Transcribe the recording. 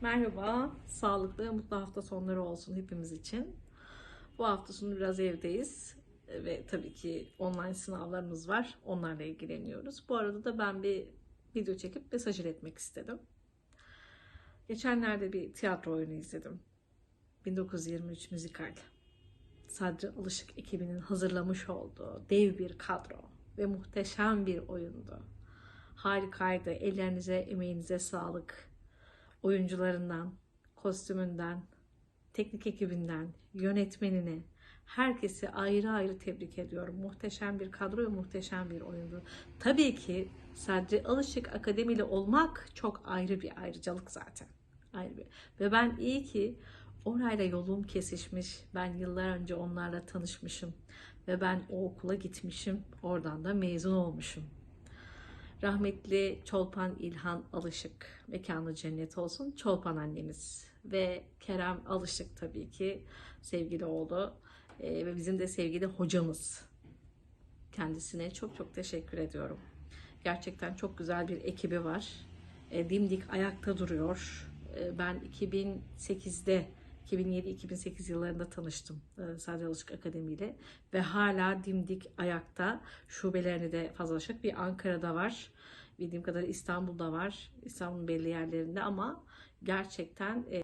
Merhaba, sağlıklı, mutlu hafta sonları olsun hepimiz için. Bu hafta sonu biraz evdeyiz ve tabii ki online sınavlarımız var. Onlarla ilgileniyoruz. Bu arada da ben bir video çekip mesaj iletmek istedim. Geçenlerde bir tiyatro oyunu izledim. 1923 müzikal. Sadri Alışık ekibinin hazırlamış olduğu dev bir kadro ve muhteşem bir oyundu. Harikaydı. Ellerinize, emeğinize sağlık oyuncularından, kostümünden, teknik ekibinden, yönetmenine, herkesi ayrı ayrı tebrik ediyorum. Muhteşem bir kadro ve muhteşem bir oyundu. Tabii ki Sadri Alışık Akademili olmak çok ayrı bir ayrıcalık zaten. Ayrı bir. Ve ben iyi ki orayla yolum kesişmiş. Ben yıllar önce onlarla tanışmışım. Ve ben o okula gitmişim. Oradan da mezun olmuşum. Rahmetli Çolpan İlhan Alışık, mekanı cennet olsun, Çolpan annemiz ve Kerem Alışık tabii ki sevgili oğlu Ee, ve bizim de sevgili hocamız. Kendisine çok çok teşekkür ediyorum. Gerçekten çok güzel bir ekibi var. E, dimdik ayakta duruyor. E, ben 2008'de 2007-2008 yıllarında tanıştım e, Sadri Alışık Akademi ile ve hala dimdik ayakta şubelerini de fazlalaşık bir Ankara'da var. Bildiğim kadar İstanbul'da var. İstanbul'un belli yerlerinde ama gerçekten e,